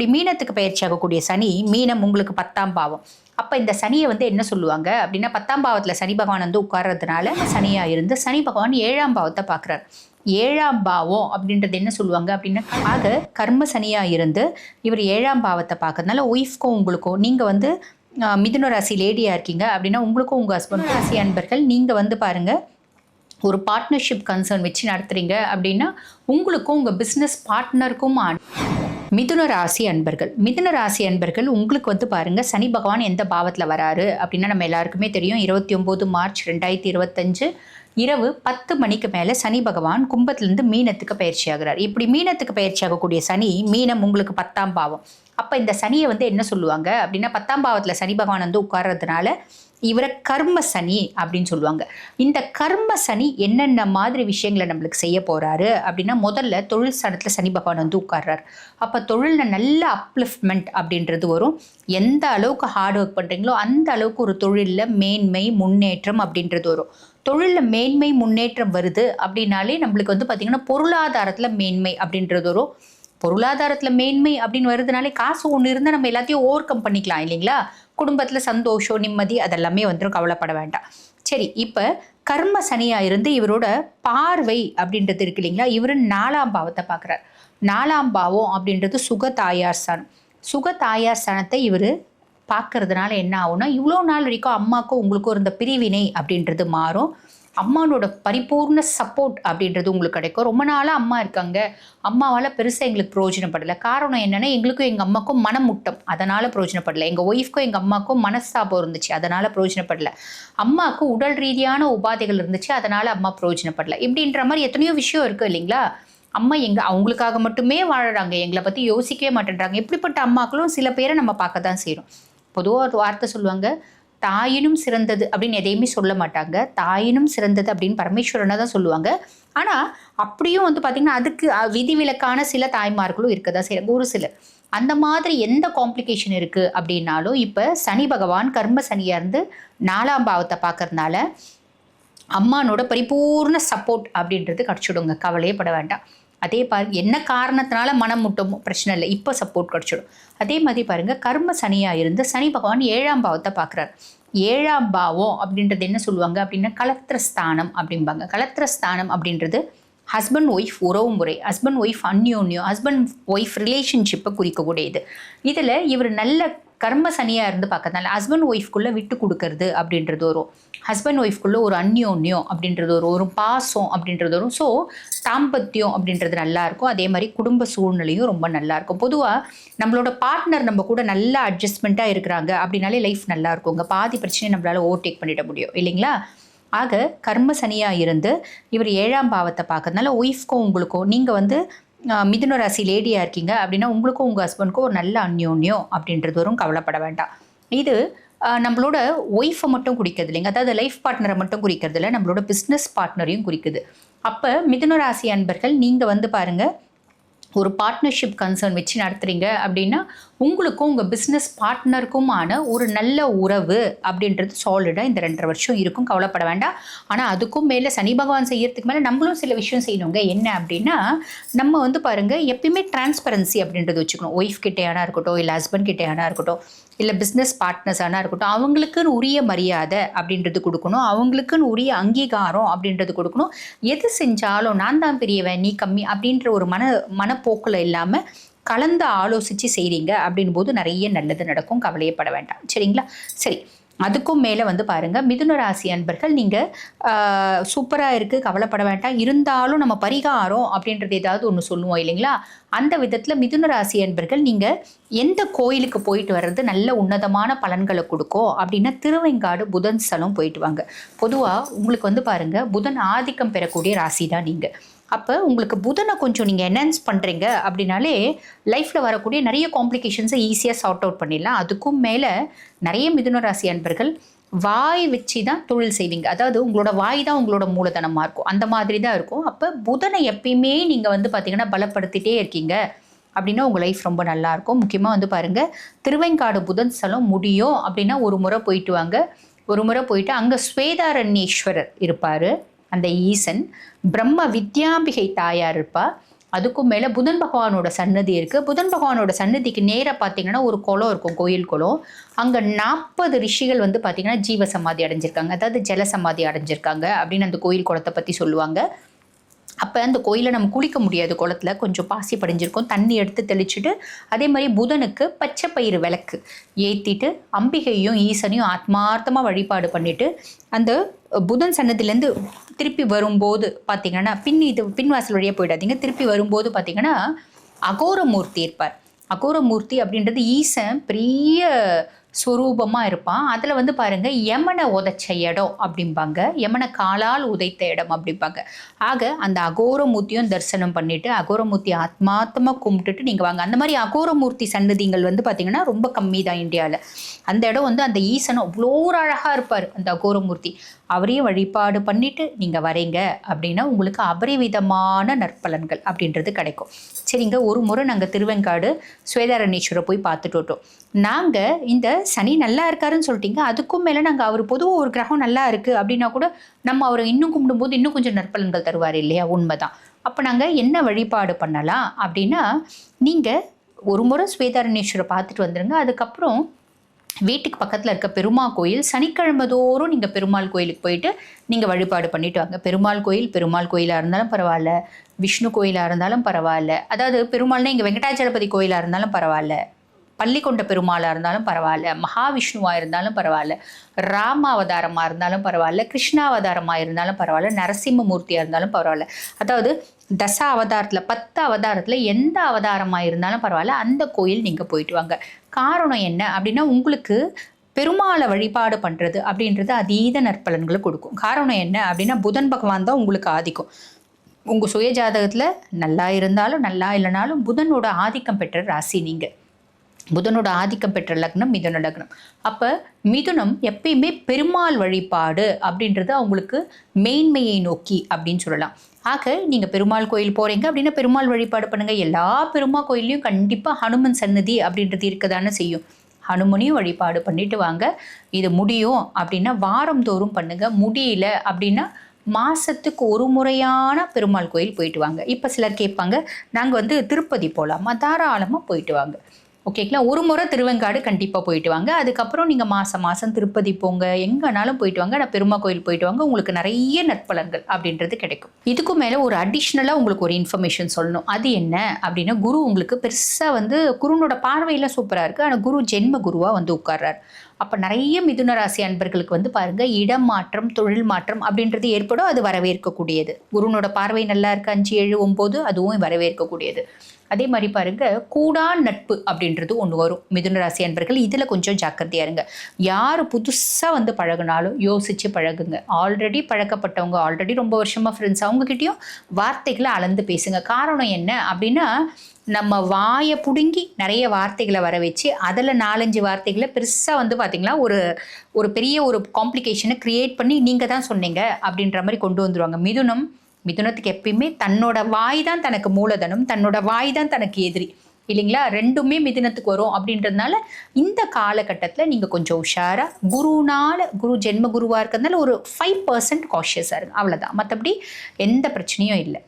இப்படி மீனத்துக்கு பயிற்சி ஆகக்கூடிய சனி மீனம் உங்களுக்கு பத்தாம் பாவம். அப்போ இந்த சனியை வந்து என்ன சொல்லுவாங்க? அப்படின்னா பத்தாம் பாவத்தில் சனி பகவான் வந்து உட்கார்றதுனால சனியாக இருந்து சனி பகவான் ஏழாம் பாவத்தை பார்க்குறாரு. ஏழாம் பாவம் அப்படின்றது என்ன சொல்லுவாங்க அப்படின்னா ஆக கர்ம சனியாக இருந்து இவர் ஏழாம் பாவத்தை பார்க்கறதுனால ஒய்ஃப்க்கும் உங்களுக்கும் நீங்கள் வந்து மிதுன ராசி லேடியாக இருக்கீங்க அப்படின்னா உங்களுக்கும் உங்கள் ஹஸ்பண்ட் ராசி அன்பர்கள் நீங்கள் வந்து பாருங்கள் ஒரு பார்ட்னர்ஷிப் கன்சர்ன் வச்சு நடத்துறீங்க அப்படின்னா உங்களுக்கும் உங்கள் பிஸ்னஸ் பார்ட்னருக்கும் மிதுன ராசி அன்பர்கள். மிதுன ராசி அன்பர்கள் உங்களுக்கு வந்து பாருங்க சனி பகவான் எந்த பாவத்தில் வராரு அப்படின்னா நம்ம எல்லாருக்குமே தெரியும். இருபத்தி ஒம்பது மார்ச் ரெண்டாயிரத்தி இருபத்தஞ்சு இரவு பத்து மணிக்கு மேலே சனி பகவான் கும்பத்துலேருந்து மீனத்துக்கு பயிற்சி ஆகிறார் இப்படி மீனத்துக்கு பயிற்சி ஆகக்கூடிய சனி மீனம் உங்களுக்கு பத்தாம் பாவம். அப்போ இந்த சனியை வந்து என்ன சொல்லுவாங்க? அப்படின்னா பத்தாம் பாவத்தில் சனி பகவான் வந்து உட்கார்றதுனால இவரை கர்ம சனி அப்படின்னு சொல்லுவாங்க. இந்த கர்ம சனி என்னென்ன மாதிரி விஷயங்களை நம்மளுக்கு செய்ய போகிறாரு அப்படின்னா முதல்ல தொழில் ஸ்தானத்தில் சனி பகவான் வந்து உட்கார்றாரு. அப்போ தொழிலில் நல்ல அப்லிஃப்ட்மெண்ட் அப்படின்றது வரும். எந்த அளவுக்கு ஹார்ட் ஒர்க் பண்ணுறீங்களோ அந்த அளவுக்கு ஒரு தொழிலில் மேன்மை முன்னேற்றம் அப்படின்றது வரும். தொழிலில் மேன்மை முன்னேற்றம் வருது அப்படின்னாலே நம்மளுக்கு வந்து பார்த்திங்கன்னா பொருளாதாரத்தில் மேன்மை அப்படின்றது வரும். பொருளாதாரத்தில் மேன்மை அப்படின்னு வருதுனாலே காசு ஒன்று இருந்தால் நம்ம எல்லாத்தையும் ஓவர் கம் பண்ணிக்கலாம் இல்லைங்களா? குடும்பத்தில் சந்தோஷம் நிம்மதி அதெல்லாமே வந்துடும் கவலைப்பட வேண்டாம். சரி இப்போ கர்ம சனியாக இருந்து இவரோட பார்வை அப்படின்றது இருக்கு இல்லைங்களா? இவர் நாலாம் பாவத்தை பார்க்குறார் நாலாம் பாவம் அப்படின்றது சுக தாயார் ஸ்தானம். சுக தாயார் ஸ்தானத்தை இவர் பார்க்கறதுனால என்ன ஆகும்னா இவ்வளோ நாள் வரைக்கும் அம்மாக்கும் உங்களுக்கும் இருந்த பிரிவினை அப்படின்றது மாறும். அம்மானோட பரிபூர்ண சப்போர்ட் அப்படின்றது உங்களுக்கு கிடைக்கும். ரொம்ப நாளாக அம்மா இருக்காங்க. அம்மாவால் பெருசாக எங்களுக்கு பிரயோஜனப்படலை. காரணம் என்னென்னா எங்களுக்கும் எங்கள் அம்மாக்கும் மனமுட்டம். அதனால் பிரயோஜனப்படலை. எங்கள் ஒய்ஃப்க்கும் எங்கள் அம்மாக்கும் மனஸ்தாபம் இருந்துச்சு. அதனால் பிரயோஜனப்படலை. அம்மாவுக்கு உடல் ரீதியான உபாதைகள் இருந்துச்சு. அதனால் அம்மா பிரயோஜனப்படலை. இப்படின்ற மாதிரி எத்தனையோ விஷயம் இருக்குது இல்லைங்களா? அம்மா எங்கள் அவங்களுக்காக மட்டுமே வாழறாங்க. எங்களை பற்றி யோசிக்கவே மாட்டேன்றாங்க. இப்படிப்பட்ட அம்மாக்களும் சில பேரை நம்ம பார்க்க தான் செய்கிறோம் பொதுவாக ஒரு வார்த்தை சொல்லுவாங்க தாயினும் சிறந்தது அப்படின்னு எதையுமே சொல்ல மாட்டாங்க. தாயினும் சிறந்தது அப்படின்னு பரமேஸ்வரனை தான் சொல்லுவாங்க. ஆனால் அப்படியும் வந்து பார்த்திங்கன்னா அதுக்கு விதிவிலக்கான சில தாய்மார்களும் இருக்க தான் செய்கிறாங்க ஒரு சிலர். அந்த மாதிரி எந்த காம்ப்ளிகேஷன் இருக்குது அப்படின்னாலும் இப்போ சனி பகவான் கர்ம சனியாக இருந்து நாலாம் பாவத்தை பார்க்கறதுனால அம்மானோட பரிபூர்ண சப்போர்ட் அப்படின்றது கிடச்சிடுங்க. கவலையே பட வேண்டாம். அதே பாருங்க என்ன காரணத்தினால மனம் முட்டமோ? பிரச்சனை இல்லை. இப்போ சப்போர்ட் கிடச்சிடும். அதே மாதிரி பாருங்கள் கர்ம சனியாக இருந்து சனி பகவான் ஏழாம் பாவத்தை பார்க்குறாரு ஏழாம் பாவம் அப்படின்றது என்ன சொல்லுவாங்க அப்படின்னா கலத்திரஸ்தானம் அப்படிம்பாங்க. கலத்திரஸ்தானம் அப்படின்றது ஹஸ்பண்ட் ஒய்ஃப் உறவு முறை ஹஸ்பண்ட் ஒய்ஃப் அந்யோன்யம் ஹஸ்பண்ட் ஒய்ஃப் ரிலேஷன்ஷிப்பை குறிக்கக்கூடியது. இதில் இவர் நல்ல கர்ம சனியாக இருந்து பார்க்கறதுனால ஹஸ்பண்ட் ஒய்ஃப்குள்ளே விட்டு கொடுக்கறது அப்படின்றது வரும். ஹஸ்பண்ட் ஒய்ஃப்குள்ளே ஒரு அந்யோன்யம் அப்படின்றது வரும். ஒரு பாசம் அப்படின்றது வரும். ஸோ தாம்பத்தியம் அப்படின்றது நல்லாயிருக்கும் அதே மாதிரி குடும்ப சூழ்நிலையும் ரொம்ப நல்லாயிருக்கும் பொதுவாக நம்மளோட பார்ட்னர் நம்ம கூட நல்லா அட்ஜஸ்ட்மெண்ட்டாக இருக்கிறாங்க அப்படின்னாலே லைஃப் நல்லாயிருக்கும் உங்கள் பாதி பிரச்சனையை நம்மளால் ஓவர்டேக் பண்ணிட முடியும். இல்லைங்களா? ஆக கர்ம சனியாக இருந்து இவர் ஏழாம் பாவத்தை பார்க்கறதுனால ஒய்ஃப்க்கும் உங்களுக்கும் நீங்கள் வந்து மிதுன ராசி லேடியாக இருக்கீங்க அப்படின்னா உங்களுக்கும் உங்கள் ஹஸ்பண்ட்க்கும் ஒரு நல்ல அந்யோன்யம் அப்படின்றது வரும். கவலைப்பட வேண்டாம். இது நம்மளோட ஒய்ஃபை மட்டும் குறிக்கிறது இல்லைங்க. அதாவது லைஃப் பார்ட்னரை மட்டும் குறிக்கிறது இல்லை. நம்மளோட பிஸ்னஸ் பார்ட்னரையும் குறிக்குது. அப்போ மிதுன ராசி அன்பர்கள் நீங்கள் வந்து பாருங்கள் ஒரு பார்ட்னர்ஷிப் கன்சர்ன் வச்சு நடத்துகிறீங்க அப்படின்னா உங்களுக்கும் உங்கள் பிஸ்னஸ் பார்ட்னருக்குமான ஒரு நல்ல உறவு அப்படின்றது சாலிடாக இந்த ரெண்டரை வருஷம் இருக்கும். கவலைப்பட வேண்டாம். ஆனால் அதுக்கும் மேலே சனி பகவான் செய்யறதுக்கு மேலே நம்மளும் சில விஷயம் செய்யணுங்க. என்ன அப்படின்னா நம்ம வந்து பாருங்கள் எப்பயுமே டிரான்ஸ்பரன்சி அப்படின்றது வச்சுக்கணும். ஒய்ஃப் கிட்டேயானா இருக்கட்டும் இல்லை ஹஸ்பண்ட் கிட்டேயானா இருக்கட்டும். இல்லை பிஸ்னஸ் பார்ட்னர்ஸானா இருக்கட்டும் அவங்களுக்குன்னு உரிய மரியாதை அப்படின்றது கொடுக்கணும். அவங்களுக்குன்னு உரிய அங்கீகாரம் அப்படின்றது கொடுக்கணும். எது செஞ்சாலும் நான் தான் பெரியவன் நீ கம்மி அப்படின்ற ஒரு மன மனப்போக்கில் இல்லாமல் கலந்து ஆலோசித்து செய்கிறீங்க அப்படின் போது நிறைய நல்லது நடக்கும். கவலையப்பட வேண்டாம். சரிங்களா? சரி. அதுக்கும் மேலே வந்து பாருங்கள் மிதுன ராசி அன்பர்கள் நீங்கள் சூப்பராக இருக்குது கவலைப்பட வேண்டாம். இருந்தாலும் நம்ம பரிகாரம் அப்படின்றது ஏதாவது ஒன்று சொல்லுவோம் இல்லைங்களா? அந்த விதத்தில் மிதுன ராசி அன்பர்கள் நீங்கள் எந்த கோயிலுக்கு போயிட்டு வர்றது நல்ல உன்னதமான பலன்களை கொடுக்கும் அப்படின்னா திருவெங்காடு புதன் ஸ்தலம் போயிட்டு வாங்க. பொதுவாக உங்களுக்கு வந்து பாருங்கள் புதன் ஆதிக்கம் பெறக்கூடிய ராசி தான் நீங்கள் அப்போ உங்களுக்கு புதனை கொஞ்சம் நீங்கள் என்ஹான்ஸ் பண்ணுறீங்க அப்படின்னாலே லைஃப்பில் வரக்கூடிய நிறைய காம்ப்ளிகேஷன்ஸை ஈஸியாக சார்ட் அவுட் பண்ணிடலாம். அதுக்கும் மேலே நிறைய மிதுன ராசி அன்பர்கள் வாய் வச்சு தான் தொழில் செய்வீங்க. அதாவது உங்களோட வாய் தான் உங்களோட மூலதனமாக இருக்கும். அந்த மாதிரி தான் இருக்கும். அப்போ புதனை எப்பயுமே நீங்கள் வந்து பார்த்தீங்கன்னா பலப்படுத்திட்டே இருக்கீங்க அப்படின்னா உங்கள் லைஃப் ரொம்ப நல்லா இருக்கும். முக்கியமாக வந்து பாருங்கள் திருவெங்காடு புதன் ஸ்தலம் முடியும் அப்படின்னா ஒரு முறை போயிட்டு வாங்க. ஒரு முறை போயிட்டு அங்கே ஸ்வேதாரண்யேஸ்வரர் இருப்பார். அந்த ஈசன் பிரம்ம வித்யாம்பிகை தாயார் இருப்பா. அதுக்கும் மேலே புதன் பகவானோட சன்னதி இருக்குது புதன் பகவானோட சன்னதிக்கு நேராக பார்த்தீங்கன்னா ஒரு குளம் இருக்கும் கோயில் குளம். அங்கே நாற்பது ரிஷிகள் வந்து பார்த்தீங்கன்னா ஜீவ சமாதி அடைஞ்சிருக்காங்க. அதாவது ஜல சமாதி அடைஞ்சிருக்காங்க அப்படின்னு அந்த கோயில் குளத்தை பற்றி சொல்லுவாங்க. அப்போ அந்த கோயிலை நம்ம குளிக்க முடியாது. குளத்துல கொஞ்சம் பாசி படிஞ்சிருக்கும். தண்ணி எடுத்து தெளிச்சுட்டு அதே மாதிரி புதனுக்கு பச்சை பயிறு விளக்கு ஏற்றிட்டு அம்பிகையும் ஈசனையும் ஆத்மார்த்தமாக வழிபாடு பண்ணிவிட்டு அந்த புதன் சன்னதிலேருந்து திருப்பி வரும்போது பார்த்தீங்கன்னா பின் இது பின்வாசல் வழியாக போயிடாதீங்க. திருப்பி வரும்போது பார்த்தீங்கன்னா அகோரமூர்த்தி இருப்பார். அகோரமூர்த்தி அப்படின்றது ஈசன் பெரிய ஸ்வரூபமாக இருப்பான். அதில் வந்து பாருங்கள் யமனை உதைச்ச இடம் அப்படிம்பாங்க. யமனை காலால் உதைத்த இடம் அப்படிம்பாங்க. ஆக அந்த அகோரமூர்த்தியும் தரிசனம் பண்ணிவிட்டு அகோரமூர்த்தி ஆத்மாத்தமாக கும்பிட்டுட்டு நீங்கள் வாங்க. அந்த மாதிரி அகோரமூர்த்தி சன்னதிகள் வந்து பார்த்திங்கன்னா ரொம்ப கம்மி தான் இந்தியாவில் அந்த இடம் வந்து அந்த ஈசனும் அவ்வளோ ஒரு அழகாக இருப்பார் அந்த அகோரமூர்த்தி. அவரையும் வழிபாடு பண்ணிவிட்டு நீங்கள் வரீங்க அப்படின்னா உங்களுக்கு அபரிவிதமான நற்பலன்கள் அப்படின்றது கிடைக்கும். சரிங்க ஒரு முறை நாங்கள் திருவெங்காடு ஸ்வேதாரண்யேஸ்வரை போய் பார்த்துட்டு விட்டோம் நாங்கள் இந்த சனி நல்லா இருக்காருன்னு சொல்லிட்டீங்க. அதுக்கும் மேலே நாங்கள் அவர் பொதுவாக ஒரு கிரகம் நல்லா இருக்குது அப்படின்னா கூட நம்ம அவரை இன்னும் கும்பிடும்போது இன்னும் கொஞ்சம் நற்பலன்கள் தருவார் இல்லையா? உண்மைதான். அப்போ நாங்கள் என்ன வழிபாடு பண்ணலாம் அப்படின்னா நீங்கள் ஒரு முறை ஸ்வேதாரணேஸ்வரை பார்த்துட்டு வந்துடுங்க அதுக்கப்புறம் வீட்டுக்கு பக்கத்தில் இருக்க பெருமாள் கோயில் சனிக்கிழமை தோறும் நீங்கள் பெருமாள் கோயிலுக்கு போயிட்டு நீங்கள் வழிபாடு பண்ணிட்டு வாங்க. பெருமாள் கோயில் பெருமாள் கோயிலாக இருந்தாலும் பரவாயில்ல. விஷ்ணு கோயிலாக இருந்தாலும் பரவாயில்ல. அதாவது பெருமாள்னா இங்கே வெங்கடாச்சலபதி கோயிலாக இருந்தாலும் பரவாயில்ல. பள்ளிக்கொண்ட பெருமாளாக இருந்தாலும் பரவாயில்ல மகாவிஷ்ணுவாக இருந்தாலும் பரவாயில்ல ராம அவதாரமாக இருந்தாலும் பரவாயில்ல கிருஷ்ணாவதாரமாக இருந்தாலும் பரவாயில்ல நரசிம்மமூர்த்தியாக இருந்தாலும் பரவாயில்ல. அதாவது தச அவதாரத்தில் பத்து அவதாரத்தில் எந்த அவதாரமாக இருந்தாலும் பரவாயில்ல அந்த கோயில் நீங்கள் போயிட்டு வாங்க. காரணம் என்ன அப்படின்னா உங்களுக்கு பெருமாளை வழிபாடு பண்ணுறது அப்படின்றது அதீத நற்பலன்களை கொடுக்கும். காரணம் என்ன அப்படின்னா புதன் பகவான் தான் உங்களுக்கு ஆதிக்கம். உங்கள் சுய ஜாதகத்தில் நல்லா இருந்தாலும் நல்லா இல்லைனாலும் புதனோட ஆதிக்கம் பெற்ற ராசி நீங்கள் புதனோட ஆதிக்கம் பெற்ற லக்னம் மிதுன லக்னம். அப்போ மிதுனம் எப்பயுமே பெருமாள் வழிபாடு அப்படின்றது அவங்களுக்கு மேன்மையை நோக்கி அப்படின்னு சொல்லலாம். ஆக நீங்கள் பெருமாள் கோயில் போகிறீங்க அப்படின்னா பெருமாள் வழிபாடு பண்ணுங்கள் எல்லா பெருமாள் கோயில்லையும் கண்டிப்பாக ஹனுமன் சன்னதி அப்படின்றது இருக்க தானே செய்யும். ஹனுமனையும் வழிபாடு பண்ணிட்டு வாங்க. இது முடியும் அப்படின்னா வாரந்தோறும் பண்ணுங்கள் முடியல அப்படின்னா மாசத்துக்கு ஒரு முறையான பெருமாள் கோயில் போயிட்டு வாங்க. இப்போ சிலர் கேட்பாங்க நாங்கள் வந்து திருப்பதி போகலாமா தாராளமாக போயிட்டு வாங்க. ஓகேங்களா ஒரு முறை திருவெங்காடு கண்டிப்பாக போயிட்டு வாங்க. அதுக்கப்புறம் நீங்கள் மாதம் மாதம் திருப்பதி போங்க. எங்கேனாலும் போயிட்டு வாங்க. நான் பெருமா கோயில் போயிட்டு வாங்க. உங்களுக்கு நிறைய நற்பலன்கள் அப்படின்றது கிடைக்கும். இதுக்கும் மேலே ஒரு அடிஷ்னலாக உங்களுக்கு ஒரு இன்ஃபர்மேஷன் சொல்லணும். அது என்ன அப்படின்னா குரு உங்களுக்கு பெருசாக வந்து குருனோட பார்வையெல்லாம் சூப்பராக இருக்குது ஆனால் குரு ஜென்ம குருவாக வந்து உட்கார்றார். அப்போ நிறைய மிதுன ராசி அன்பர்களுக்கு வந்து பாருங்க இடம் மாற்றம் தொழில் மாற்றம் அப்படின்றது ஏற்படும். அது வரவேற்கக்கூடியது. குருனோட பார்வை நல்லா இருக்கு. அஞ்சு ஏழு ஒம்பது அதுவும் வரவேற்கக்கூடியது. அதே மாதிரி பாருங்க கூடா நட்பு அப்படின்றது ஒன்று வரும். மிதுன ராசி அன்பர்கள் இதில் கொஞ்சம் ஜாக்கிரதையாக இருங்க. யார் புதுசாக வந்து பழகுனாலும் யோசிச்சு பழகுங்க. ஆல்ரெடி பழக்கப்பட்டவங்க ஆல்ரெடி ரொம்ப வருஷமாக ஃப்ரெண்ட்ஸ் அவங்கக்கிட்டேயும் வார்த்தைகளை அளந்து பேசுங்க. காரணம் என்ன அப்படின்னா நம்ம வாயை பிடுங்கி நிறைய வார்த்தைகளை வர வச்சு அதில் நாலஞ்சு வார்த்தைகளை பெருசாக வந்து பார்த்திங்களா ஒரு ஒரு பெரிய ஒரு காம்ப்ளிகேஷனை க்ரியேட் பண்ணி நீங்கள் தான் சொன்னீங்க அப்படின்ற மாதிரி கொண்டு வந்துடுவாங்க மிதுனம் மிதுனத்துக்கு எப்பயுமே தன்னோட வாய் தான் தனக்கு மூலதனம் தன்னோட வாய் தான் தனக்கு எதிரி. இல்லைங்களா? ரெண்டுமே மிதுனத்துக்கு வரும் அப்படின்றதுனால இந்த காலகட்டத்தில் நீங்கள் கொஞ்சம் உஷாராக குருனால் குரு ஜென்ம குருவாக இருக்கிறதுனால ஒரு ஃபைவ் பர்சன்ட் காஷியஸாக இருங்க. அவ்வளோதான் மற்றபடி எந்த பிரச்சனையும் இல்லை.